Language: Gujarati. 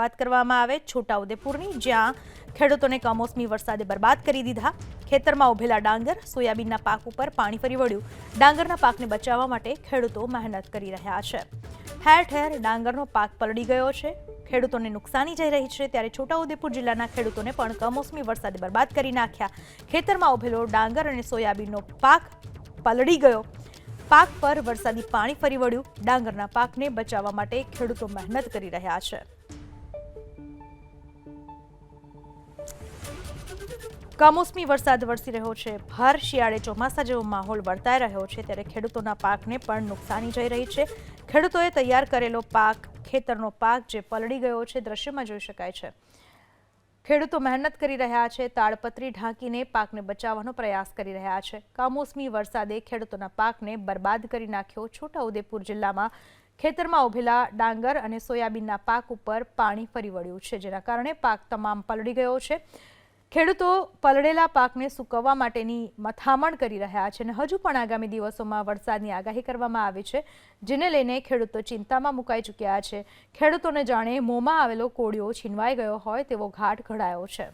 વાત કરવામાં આવે છોટાઉદેપુરની, જ્યાં ખેડૂતોને કમોસમી વરસાદે બરબાદ કરી દીધા. ખેતરમાં ઉભેલા ડાંગર, સોયાબીનના પાક ઉપર પાણી ફરી વળ્યું. ડાંગરના પાકને બચાવવા માટે ખેડૂતો મહેનત કરી રહ્યા છે. ઠેર ઠેર ડાંગરનો પાક પલળી ગયો છે. ખેડૂતોને નુકસાની જઈ રહી છે ત્યારે છોટાઉદેપુર જિલ્લાના ખેડૂતોને પણ કમોસમી વરસાદે બરબાદ કરી નાખ્યા. ખેતરમાં ઉભેલો ડાંગર અને સોયાબીનનો પાક પલળી ગયો. પાક પર વરસાદી પાણી ફરી વળ્યું. ડાંગરના પાકને બચાવવા માટે ખેડૂતો મહેનત કરી રહ્યા છે. કમોસમી વરસાદ વરસી રહ્યો છે. ભર શિયાળે ચોમાસા જેવો માહોલ વર્તાઈ રહ્યો છે ત્યારે ખેડૂતોના પાકને પણ નુકસાની જઈ રહી છે. ખેડૂતોએ તૈયાર કરેલો પાક, ખેતરનો પાક જે પલળી ગયો છે, દ્રશ્યમાં જોઈ શકાય છે. ખેડૂતો મહેનત કરી રહ્યા છે, તાડપત્રી ઢાંકીને પાકને બચાવવાનો પ્રયાસ કરી રહ્યા છે. કમોસમી વરસાદે ખેડૂતોના પાકને બરબાદ કરી નાખ્યો છોટાઉદેપુર જિલ્લામાં. ખેતરમાં ઉભેલા ડાંગર અને સોયાબીનના પાક ઉપર પાણી ફરી વળ્યું છે, જેના કારણે પાક તમામ પલળી ગયો છે. ખેડૂતો પલળેલા પાકને સૂકવવા માટેની મથામણ કરી રહ્યા છે અને હજુ પણ આગામી દિવસોમાં વરસાદની આગાહી કરવામાં આવી છે, જેને લઈને ખેડૂતો ચિંતામાં મુકાઈ ચૂક્યા છે. ખેડૂતોને જાણે મોંમાં આવેલો કોળિયો છીનવાઈ ગયો હોય તેવો ઘાટ ઘડાયો છે.